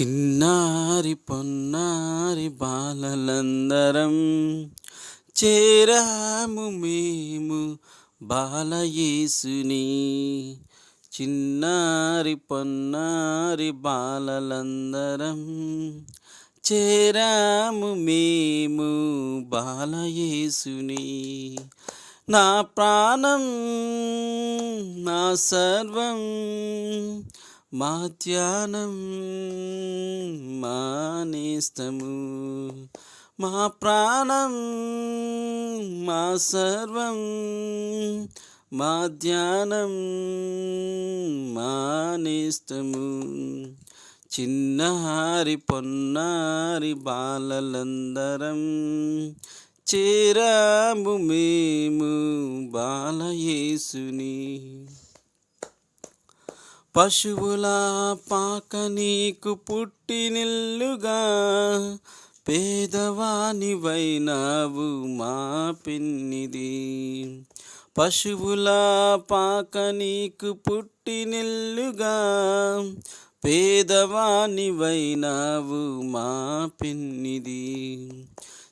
చిన్నారి పొన్నారి బాలలందరం చేరాము మేము బాలయేసుని. చిన్నారి పొన్నారి బాలలందరం చేరాము మేము బాలయేసుని. నా ప్రాణం నా సర్వం మా ధ్యానం మానేస్తము. మా ప్రాణం మా సర్వం మా ధ్యానం మానేస్తము. చిన్నహారి పొన్నారి బాలలందరం చేరాము మేము బాలయేసుని. పశువుల పాక నీకు పుట్టినిల్లుగా పేదవాని వైనావు మా పిన్నిది. పశువుల పాక నీకు పుట్టినిల్లుగా పేదవాని వైనావు మా పిన్నిది.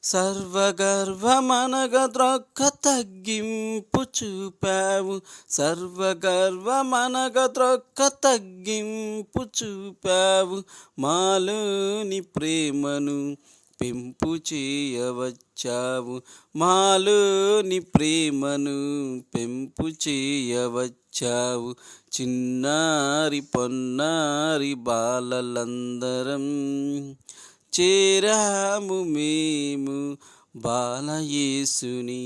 సర్వగర్వమనగ ద్రొక్క తగ్గింపు చూపావు సర్వగర్వమనగ ద్రొక్క తగ్గింపు చూపావు మాలోని ప్రేమను పెంపు చేయవచ్చావు మాలోని ప్రేమను పెంపు చేయవచ్చావు చిన్నారి పొన్నారి బాలలందరం చేరాము మేము బాలయేసుని.